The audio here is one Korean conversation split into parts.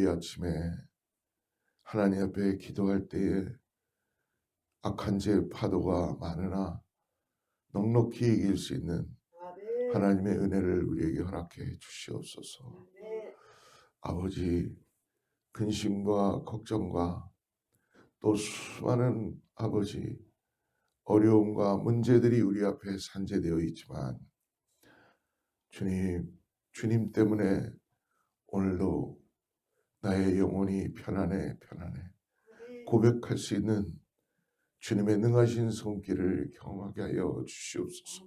이 아침에 하나님 앞에 기도할 때에 악한 죄 파도가 많으나 넉넉히 이길 수 있는 아멘. 하나님의 은혜를 우리에게 허락해 주시옵소서. 네. 아버지, 근심과 걱정과 또 수많은 아버지, 어려움과 문제들이 우리 앞에 산재되어 있지만 주님, 주님 때문에 오늘도 나의 영혼이 편안해, 편안해. 아멘. 고백할 수 있는 주님의 능하신 손길을 경험하게 하여 주시옵소서.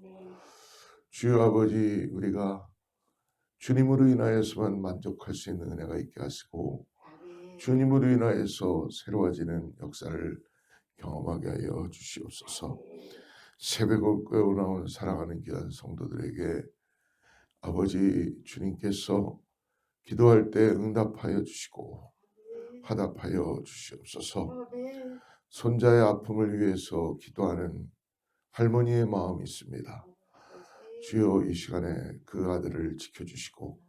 주여 아버지, 우리가 주님으로 인하여서만 만족할 수 있는 은혜가 있게 하시고. 주님으로 인하여서 새로워지는 역사를 경험하게 하여 주시옵소서. 새벽을 깨어나온 사랑하는 귀한 성도들에게 아버지 주님께서 기도할 때 응답하여 주시고 화답하여 주시옵소서. 아멘. 손자의 아픔을 위해서 기도하는 할머니의 마음이 있습니다. 주여 이 시간에 그 아들을 지켜주시고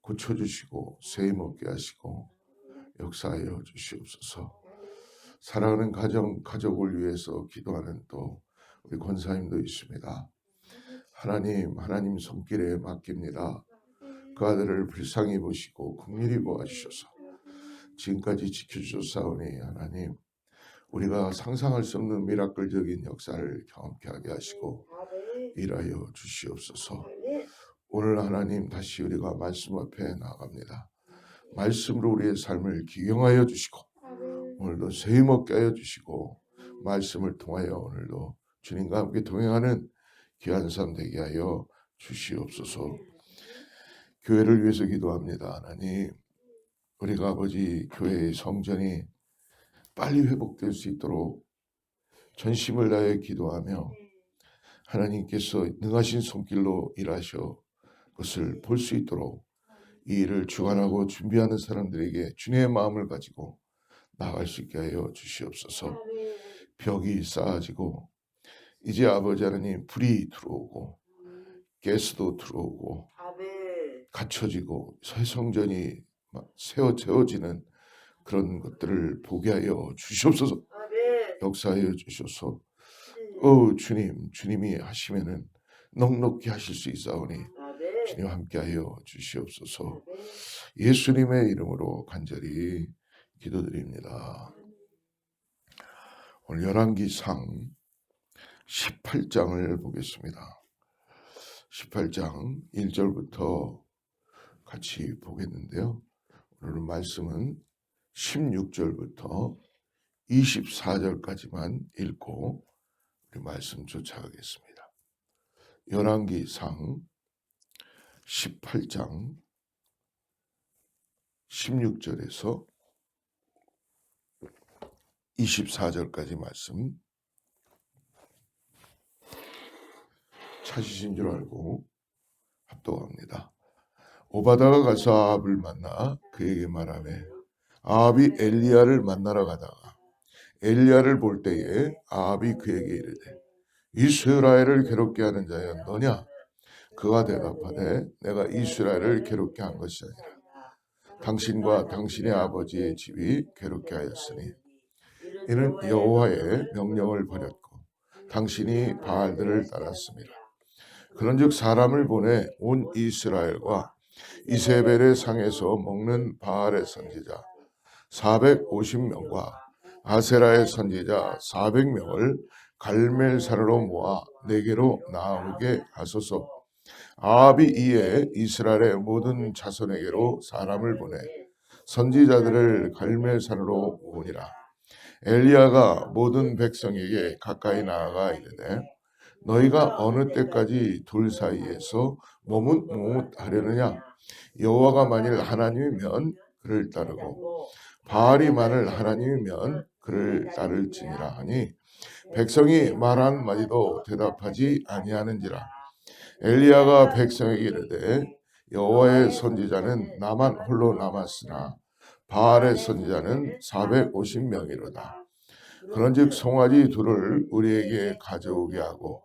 고쳐주시고 세임 얻게 하시고 역사하여 주시옵소서. 사랑하는 가정 가족을 위해서 기도하는 또 우리 권사님도 있습니다. 하나님 하나님 손길에 맡깁니다. 그 아들을 불쌍히 보시고 긍휼히 보아주셔서 지금까지 지켜주셨사오니 하나님 우리가 상상할 수 없는 미라클적인 역사를 경험케 하게 하시고. 일하여 주시옵소서. 오늘 하나님 다시 우리가 말씀 앞에 나갑니다. 말씀으로 우리의 삶을 기경하여 주시고. 오늘도 세임 얻게 하여 주시고 말씀을 통하여 오늘도 주님과 함께 동행하는 귀한 삶 되게 하여 주시옵소서. 교회를 위해서 기도합니다. 하나님 우리가 아버지 교회의 성전이 빨리 회복될 수 있도록 전심을 다해 기도하며 하나님께서 능하신 손길로 일하셔 그것을 볼 수 있도록 이 일을 주관하고 준비하는 사람들에게 주님의 마음을 가지고 나갈 수 있게 하여 주시옵소서. 벽이 쌓아지고 이제 아버지 하나님 불이 들어오고 가스도 들어오고. 갖춰지고 새 성전이 막 세워 세워지는 그런 것들을 보게 하여 주시옵소서. 아멘. 역사하여 주셔서 네. 어 주님 주님이 하시면은 넉넉히 하실 수 있사오니 아멘. 주님 함께하여 주시옵소서. 아멘. 예수님의 이름으로 간절히 기도드립니다. 오늘 열왕기상 18장을 보겠습니다. 18장 1절부터 같이 보겠는데요. 오늘 말씀은 16절부터 24절까지만 읽고 우리 말씀 쫓아가겠습니다. 열왕기상 18장 16절에서 24절까지 말씀 찾으신 줄 알고 합독합니다. 오바다가 가서 아합을 만나 그에게 말하매 아합이 엘리야를 만나러 가다가 엘리야를 볼 때에 아합이 그에게 이르되 이스라엘을 괴롭게 하는 자여 너냐 그가 대답하되 내가 이스라엘을 괴롭게 한 것이 아니라 당신과 당신의 아버지의 집이 괴롭게 하였으니 이는 여호와의 명령을 버렸고 당신이 바알들을 따랐습니다. 그런즉 사람을 보내 온 이스라엘과 이세벨의 상에서 먹는 바알의 선지자 450명과 아세라의 선지자 400명을 갈멜산으로 모아 내게로 나오게 하소서. 아합이 이에 이스라엘의 모든 자손에게로 사람을 보내 선지자들을 갈멜산으로 오니라. 엘리야가 모든 백성에게 가까이 나아가 이르되 너희가 어느 때까지 둘 사이에서 머뭇머뭇 하려느냐 여호와가 만일 하나님이면 그를 따르고 바알이 만일 하나님이면 그를 따를지니라 하니 백성이 말 한 마디도 대답하지 아니하는지라 엘리야가 백성에게 이르되 여호와의 선지자는 나만 홀로 남았으나 바알의 선지자는 450명이로다. 그런즉 송아지 둘을 우리에게 가져오게 하고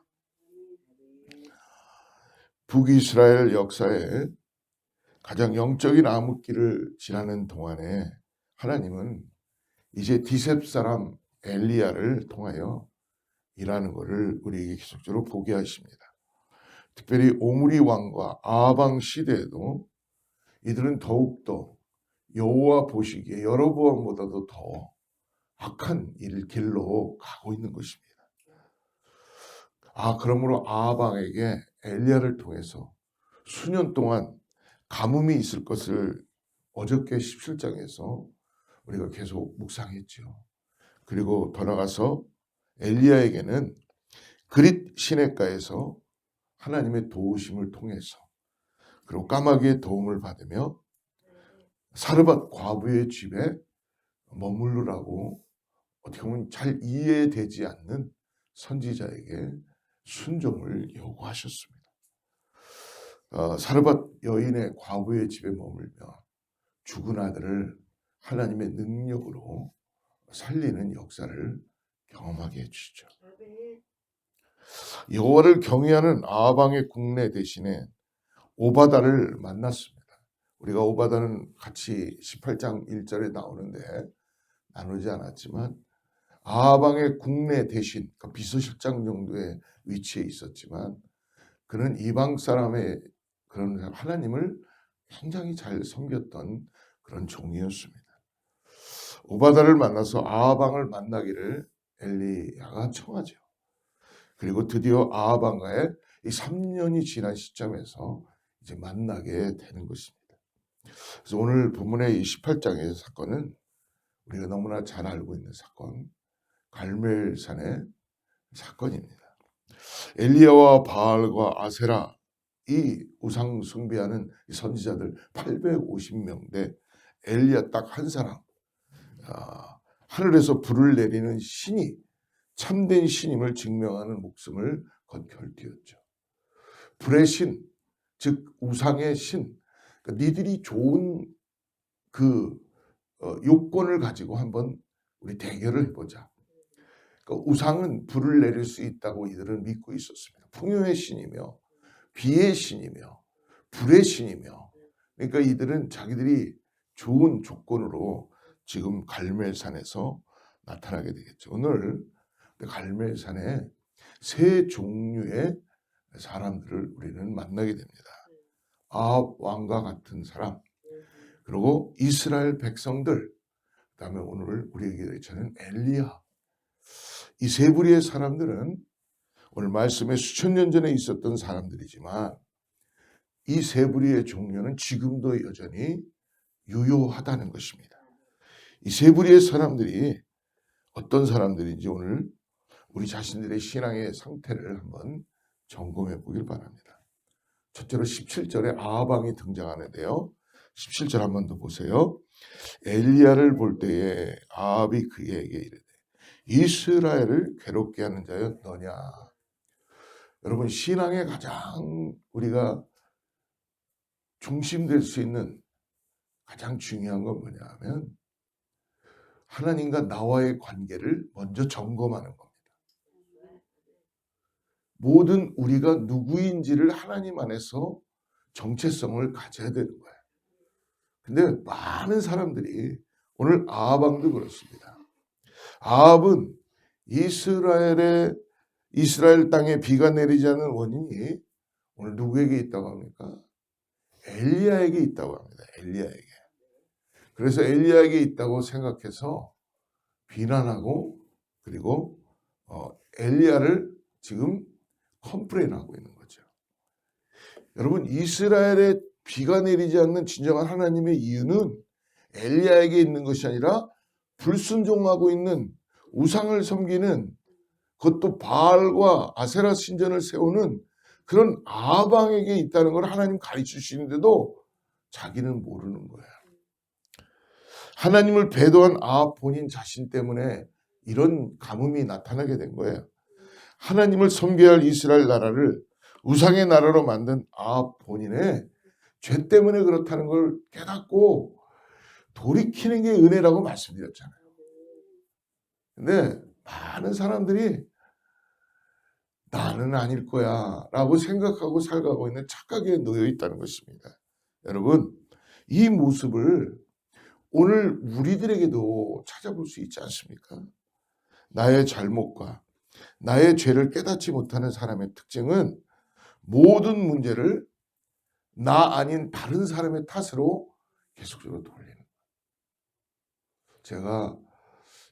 북이스라엘 역사에 가장 영적인 암흑기를 지나는 동안에 하나님은 이제 디셉 사람 엘리야를 통하여 일하는 것을 우리에게 계속적으로 보게 하십니다. 특별히 오므리 왕과 아방 시대에도 이들은 더욱더 여호와 보시기에 여로보암보다도 더 악한 일 길로 가고 있는 것입니다. 아 그러므로 아방에게 엘리야를 통해서 수년 동안 가뭄이 있을 것을 어저께 17장에서 우리가 계속 묵상했죠. 그리고 더 나가서 엘리야에게는 그릿 시내가에서 하나님의 도우심을 통해서 그리고 까마귀의 도움을 받으며 사르밧 과부의 집에 머무르라고 어떻게 보면 잘 이해되지 않는 선지자에게 순종을 요구하셨습니다. 어, 사르밧 여인의 과부의 집에 머물며 죽은 아들을 하나님의 능력으로 살리는 역사를 경험하게 해주시죠. 여호와를 경외하는 아방의 국내 대신에 오바다를 만났습니다. 우리가 오바다는 같이 18장 1절에 나오는데 나누지 않았지만 아방의 국내 대신 그러니까 비서실장 정도의 위치에 있었지만 그는 이방 사람의 그런 하나님을 굉장히 잘 섬겼던 그런 종이었습니다. 오바다를 만나서 아방을 만나기를 엘리야가 청하죠. 그리고 드디어 아방과의 이 3년이 지난 시점에서 이제 만나게 되는 것입니다. 그래서 오늘 본문의 이 18장의 사건은 우리가 너무나 잘 알고 있는 사건, 갈멜산의 사건입니다. 엘리야와 바알과 아세라 이 우상 숭배하는 이 선지자들 850명 대 엘리야 딱 한 사람 아, 하늘에서 불을 내리는 신이 참된 신임을 증명하는 목숨을 건 결투였죠. 불의 신, 즉 우상의 신, 그러니까 니들이 좋은 그 어, 요건을 가지고 한번 우리 대결을 해보자. 그러니까 우상은 불을 내릴 수 있다고 이들은 믿고 있었습니다. 풍요의 신이며 비의 신이며 불의 신이며 그러니까 이들은 자기들이 좋은 조건으로 지금 갈멜산에서 나타나게 되겠죠. 오늘 갈멜산에 세 종류의 사람들을 우리는 만나게 됩니다. 아합 왕과 같은 사람, 그리고 이스라엘 백성들, 그다음에 오늘 우리에게 저는 엘리야. 이 세 부류의 사람들은 오늘 말씀에 수천 년 전에 있었던 사람들이지만 이 세 부류의 종류는 지금도 여전히 유효하다는 것입니다. 이 세 부류의 사람들이 어떤 사람들인지 오늘 우리 자신들의 신앙의 상태를 한번 점검해 보길 바랍니다. 첫째로 17절에 아방이 등장하는데요. 17절 한 번 더 보세요. 엘리야를 볼 때에 아합이 그에게 이르되 이스라엘을 괴롭게 하는 자여 너냐. 여러분 신앙의 가장 우리가 중심될 수 있는 가장 중요한 건 뭐냐 하면 하나님과 나와의 관계를 먼저 점검하는 겁니다. 모든 우리가 누구인지를 하나님 안에서 정체성을 가져야 되는 거예요. 근데 많은 사람들이 오늘 아합왕도 그렇습니다. 아합은 이스라엘의 이스라엘 땅에 비가 내리지 않는 원인이 오늘 누구에게 있다고 합니까? 엘리야에게 있다고 합니다. 엘리야에게. 그래서 엘리야에게 있다고 생각해서 비난하고 그리고 어, 엘리야를 지금 컴플레인하고 있는 거죠. 여러분 이스라엘에 비가 내리지 않는 진정한 하나님의 이유는 엘리야에게 있는 것이 아니라 불순종하고 있는 우상을 섬기는 그것도 바알과 아세라 신전을 세우는 그런 아방에게 있다는 걸 하나님 가르쳐 주시는데도 자기는 모르는 거예요. 하나님을 배도한 아 본인 자신 때문에 이런 가뭄이 나타나게 된 거예요. 하나님을 섬겨야 할 이스라엘 나라를 우상의 나라로 만든 아 본인의 죄 때문에 그렇다는 걸 깨닫고 돌이키는 게 은혜라고 말씀드렸잖아요. 근데 많은 사람들이 나는 아닐 거야 라고 생각하고 살아가고 있는 착각에 놓여 있다는 것입니다. 여러분, 이 모습을 오늘 우리들에게도 찾아볼 수 있지 않습니까? 나의 잘못과 나의 죄를 깨닫지 못하는 사람의 특징은 모든 문제를 나 아닌 다른 사람의 탓으로 계속적으로 돌리는. 제가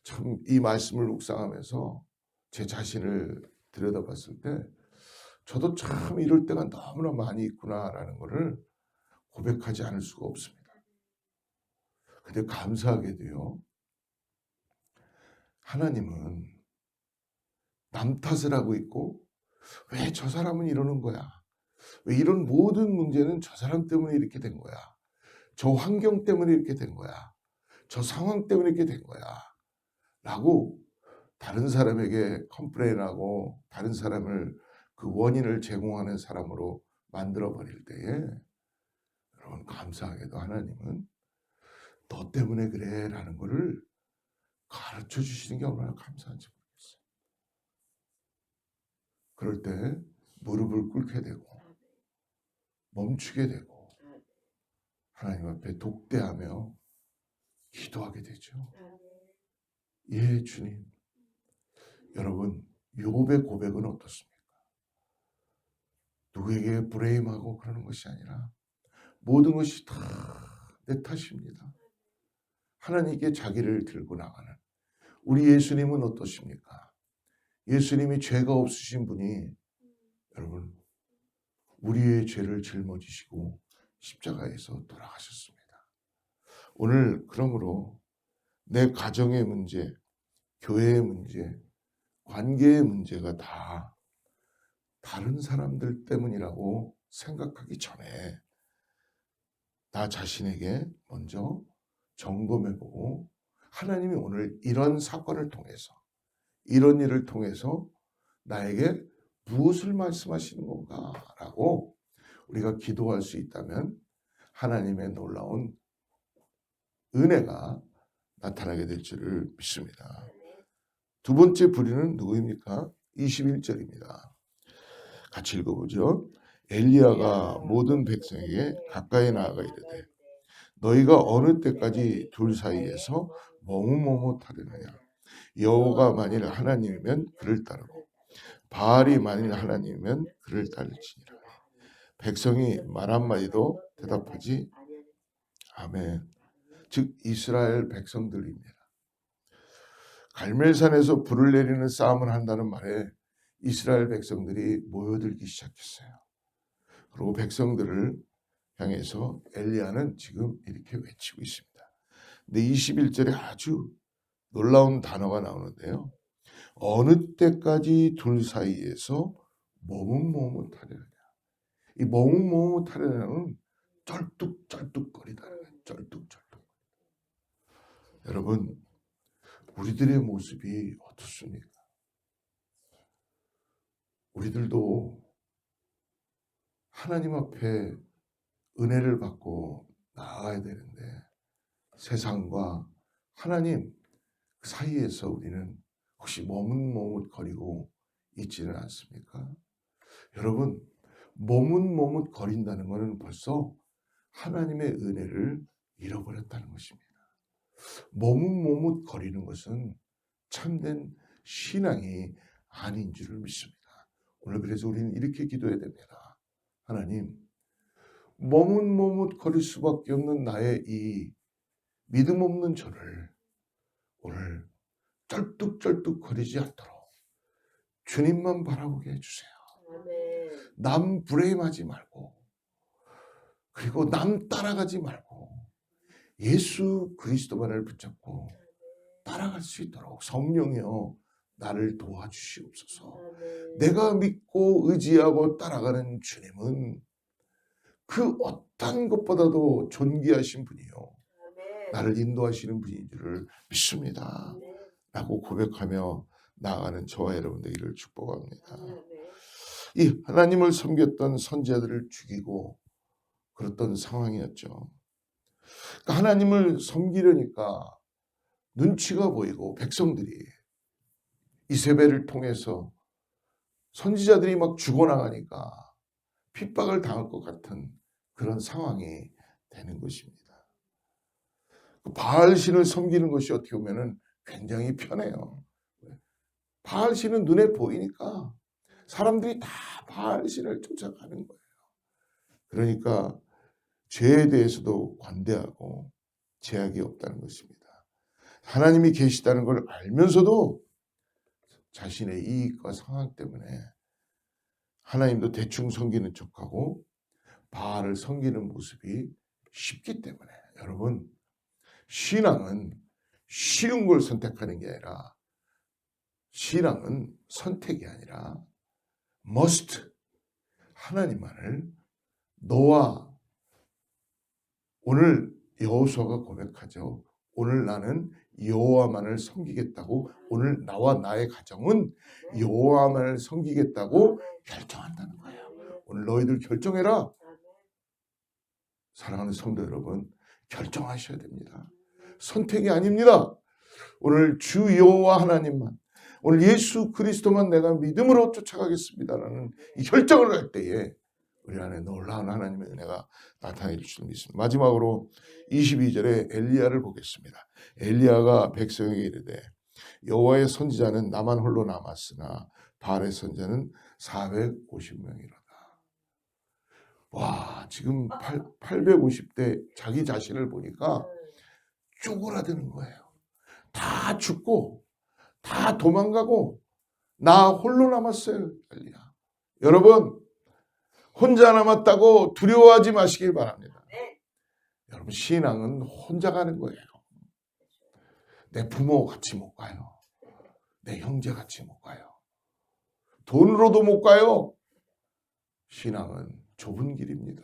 참 이 말씀을 묵상하면서 제 자신을 들여다봤을 때 저도 참 이럴 때가 너무나 많이 있구나라는 것을 고백하지 않을 수가 없습니다. 근데 감사하게도요. 하나님은 남 탓을 하고 있고 왜 저 사람은 이러는 거야? 왜 이런 모든 문제는 저 사람 때문에 이렇게 된 거야? 저 환경 때문에 이렇게 된 거야? 저 상황 때문에 이렇게 된 거야? 라고 다른 사람에게 컴플레인하고 다른 사람을 그 원인을 제공하는 사람으로 만들어 버릴 때에 여러분 감사하게도 하나님은 너 때문에 그래라는 것을 가르쳐 주시는 게 얼마나 감사한지 모르겠어요. 그럴 때 무릎을 꿇게 되고 멈추게 되고 하나님 앞에 독대하며 기도하게 되죠. 예, 주님. 여러분, 욥의 고백은 어떻습니까? 누구에게 브레임하고 그러는 것이 아니라 모든 것이 다 내 탓입니다. 하나님께 자기를 들고 나가는 우리 예수님은 어떠십니까? 예수님이 죄가 없으신 분이 여러분 우리의 죄를 짊어지시고 십자가에서 돌아가셨습니다. 오늘 그러므로 내 가정의 문제, 교회의 문제, 관계의 문제가 다 다른 사람들 때문이라고 생각하기 전에 나 자신에게 먼저 점검해보고 하나님이 오늘 이런 사건을 통해서 이런 일을 통해서 나에게 무엇을 말씀하시는 건가라고 우리가 기도할 수 있다면 하나님의 놀라운 은혜가 나타나게 될 줄을 믿습니다. 두 번째 부류는 누구입니까? 21절입니다. 같이 읽어보죠. 엘리야가 모든 백성에게 가까이 나아가 이르되 너희가 어느 때까지 둘 사이에서 머뭇머뭇하려느냐 여호가 만일 하나님이면 그를 따르고 바알이 만일 하나님이면 그를 따를지니라 백성이 말 한마디도 대답하지 아멘 즉 이스라엘 백성들입니다 갈멜산에서 불을 내리는 싸움을 한다는 말에 이스라엘 백성들이 모여들기 시작했어요 그리고 백성들을 향해서 엘리야는 지금 이렇게 외치고 있습니다. 근데 21절에 아주 놀라운 단어가 나오는데요. 어느 때까지 둘 사이에서 머뭇머뭇하려느냐. 이 머뭇머뭇하려는 쩔뚝쩔뚝거리다는 거예요. 쩔뚝쩔뚝. 여러분, 우리들의 모습이 어떻습니까? 우리들도 하나님 앞에 은혜를 받고 나아가야 되는데 세상과 하나님 그 사이에서 우리는 혹시 머뭇머뭇거리고 있지는 않습니까? 여러분 머뭇머뭇 거린다는 것은 벌써 하나님의 은혜를 잃어버렸다는 것입니다. 머뭇머뭇 거리는 것은 참된 신앙이 아닌 줄을 믿습니다. 오늘 그래서 우리는 이렇게 기도해야 됩니다. 하나님, 머뭇머뭇 거릴 수밖에 없는 나의 이 믿음 없는 저를 오늘 쩔뚝쩔뚝 거리지 않도록 주님만 바라보게 해주세요. 남 브레임하지 말고 그리고 남 따라가지 말고 예수 그리스도만을 붙잡고 따라갈 수 있도록 성령이여 나를 도와주시옵소서. 내가 믿고 의지하고 따라가는 주님은 그 어떤 것보다도 존귀하신 분이요. 나를 인도하시는 분인 줄을 믿습니다. 라고 고백하며 나아가는 저와 여러분 되기를 축복합니다. 이 하나님을 섬겼던 선지자들을 죽이고 그랬던 상황이었죠. 그러니까 하나님을 섬기려니까 눈치가 보이고 백성들이 이세벨을 통해서 선지자들이 막 죽어나가니까 핍박을 당할 것 같은 그런 상황이 되는 것입니다. 그 바알신을 섬기는 것이 어떻게 보면은 굉장히 편해요. 바알신은 눈에 보이니까 사람들이 다 바알신을 쫓아가는 거예요. 그러니까 죄에 대해서도 관대하고 제약이 없다는 것입니다. 하나님이 계시다는 걸 알면서도 자신의 이익과 상황 때문에 하나님도 대충 섬기는 척하고 바알을 섬기는 모습이 쉽기 때문에 여러분 신앙은 쉬운 걸 선택하는 게 아니라 신앙은 선택이 아니라 must 하나님만을 너와 오늘 여호수아가 고백하죠. 오늘 나는 여호와만을 섬기겠다고 오늘 나와 나의 가정은 여호와만을 섬기겠다고 결정한다는 거예요. 오늘 너희들 결정해라. 사랑하는 성도 여러분, 결정하셔야 됩니다. 선택이 아닙니다. 오늘 주 여호와 하나님만, 오늘 예수 그리스도만 내가 믿음으로 쫓아가겠습니다라는 이 결정을 할 때에 우리 안에 놀라운 하나님의 은혜가 나타낼 줄 믿습니다. 마지막으로 22절에 엘리야를 보겠습니다. 엘리야가 백성에게 이르되 여호와의 선지자는 나만 홀로 남았으나 바알의 선지자는 450명이로다. 와, 지금 8, 850대 자기 자신을 보니까 쪼그라드는 거예요. 다 죽고 다 도망가고 나 홀로 남았어요. 엘리야. 여러분 혼자 남았다고 두려워하지 마시길 바랍니다. 네. 여러분 신앙은 혼자 가는 거예요. 내 부모 같이 못 가요. 내 형제 같이 못 가요. 돈으로도 못 가요. 신앙은 좁은 길입니다.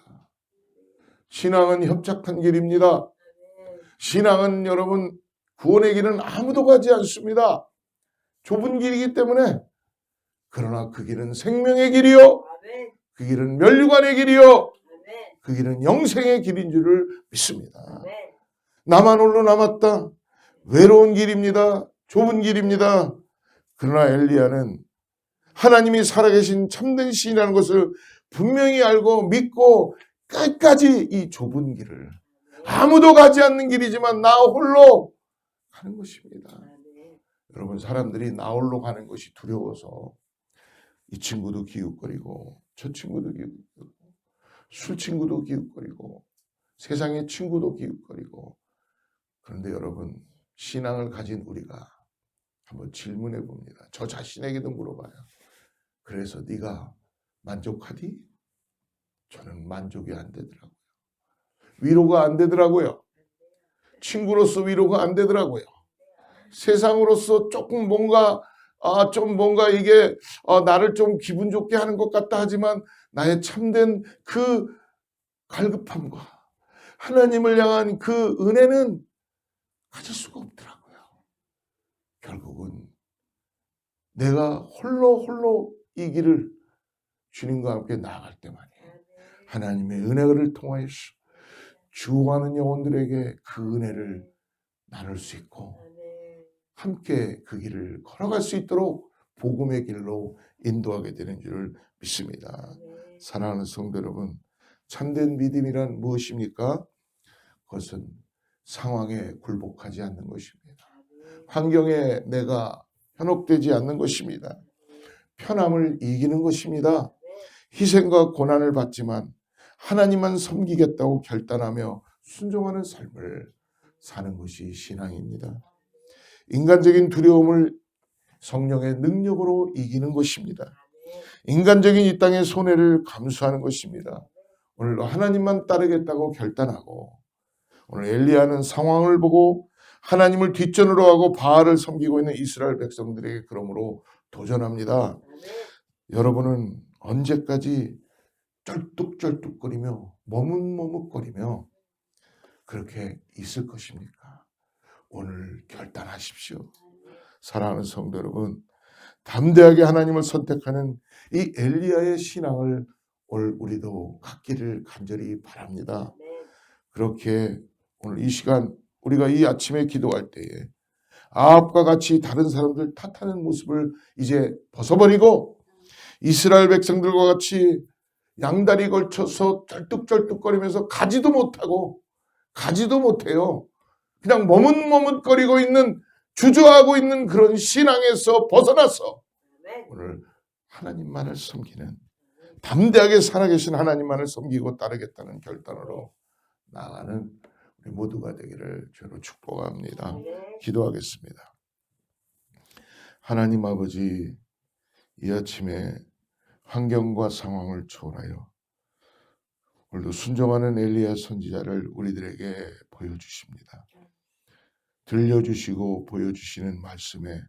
신앙은 협착한 길입니다. 신앙은 여러분 구원의 길은 아무도 가지 않습니다. 좁은 길이기 때문에 그러나 그 길은 생명의 길이요. 그 길은 멸류관의 길이요. 그 길은 영생의 길인 줄을 믿습니다. 나만 홀로 남았다. 외로운 길입니다. 좁은 길입니다. 그러나 엘리야는 하나님이 살아계신 참된 신이라는 것을 분명히 알고 믿고 끝까지 이 좁은 길을 아무도 가지 않는 길이지만 나 홀로 가는 것입니다. 여러분 사람들이 나 홀로 가는 것이 두려워서 이 친구도 기웃거리고 저 친구도 기웃거리고 술 친구도 기웃거리고 세상의 친구도 기웃거리고 그런데 여러분 신앙을 가진 우리가 한번 질문해 봅니다. 저 자신에게도 물어봐요. 그래서 네가 만족하디? 저는 만족이 안 되더라고요. 위로가 안 되더라고요. 친구로서 위로가 안 되더라고요. 세상으로서 조금 뭔가 아, 좀 뭔가 이게 어, 나를 좀 기분 좋게 하는 것 같다 하지만 나의 참된 그 갈급함과 하나님을 향한 그 은혜는 가질 수가 없더라고요. 결국은 내가 홀로 홀로 이 길을 주님과 함께 나아갈. 아멘. 하나님의 은혜를 통하여서 주하는 영혼들에게 그 은혜를 나눌 수 있고. 함께 그 길을 걸어갈 수 있도록 복음의 길로 인도하게 되는 줄을 믿습니다. 아멘. 사랑하는 성도 여러분, 참된 믿음이란 무엇입니까? 그것은 상황에 굴복하지 않는 것입니다. 아멘. 환경에 내가 현혹되지 않는 것입니다. 편함을 이기는 것입니다. 희생과 고난을 받지만 하나님만 섬기겠다고 결단하며 순종하는 삶을 사는 것이 신앙입니다. 인간적인 두려움을 성령의 능력으로 이기는 것입니다. 인간적인 이 땅의 손해를 감수하는 것입니다. 오늘도 하나님만 따르겠다고 결단하고 오늘 엘리야는 상황을 보고 하나님을 뒷전으로 하고 바알을 섬기고 있는 이스라엘 백성들에게 그러므로 도전합니다. 여러분은 언제까지 쩔뚝쩔뚝거리며 머뭇머뭇거리며 그렇게 있을 것입니까? 오늘 결단하십시오. 사랑하는 성도 여러분, 담대하게 하나님을 선택하는 이 엘리야의 신앙을 오늘 우리도 갖기를 간절히 바랍니다. 그렇게 오늘 이 시간 우리가 이 아침에 기도할 때에 아합과 같이 다른 사람들 탓하는 모습을 이제 벗어버리고 이스라엘 백성들과 같이 양다리 걸쳐서 쩔뚝쩔뚝거리면서 가지도 못하고 가지도 못해요. 그냥 머뭇머뭇거리고 있는 주저하고 있는 그런 신앙에서 벗어나서. 오늘 하나님만을 섬기는 담대하게 살아계신 하나님만을 섬기고 따르겠다는 결단으로 나아가는 우리 모두가 되기를 주로 축복합니다. 아멘. 기도하겠습니다. 하나님 아버지, 이 아침에 환경과 상황을 초월하여 오늘도 순종하는 엘리야 선지자를 우리들에게 보여주십니다. 들려주시고 보여주시는 말씀에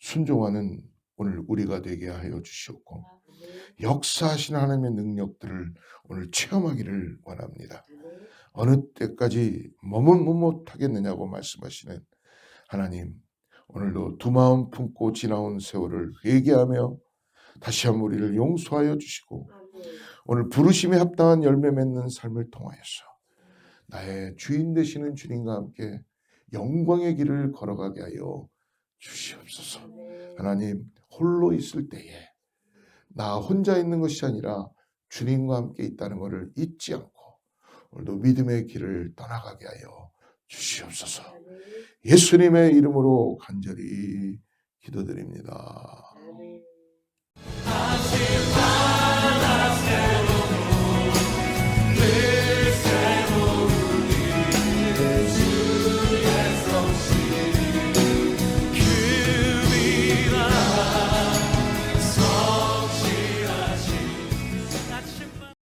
순종하는 오늘 우리가 되게 하여 주시옵고 아멘. 역사하신 하나님의 능력들을 오늘 체험하기를 원합니다. 아멘. 어느 때까지 머뭇머뭇하겠느냐고 말씀하시는 하나님 오늘도 두 마음 품고 지나온 세월을 회개하며 다시 한번 우리를 용서하여 주시고 아멘. 오늘 부르심에 합당한 열매 맺는 삶을 통하여서 나의 주인 되시는 주님과 함께 영광의 길을 걸어가게 하여 주시옵소서. 하나님, 홀로 있을 때에 나 혼자 있는 것이 아니라 주님과 함께 있다는 것을 잊지 않고 오늘도 믿음의 길을 떠나가게 하여 주시옵소서. 예수님의 이름으로 간절히 기도드립니다. 아멘.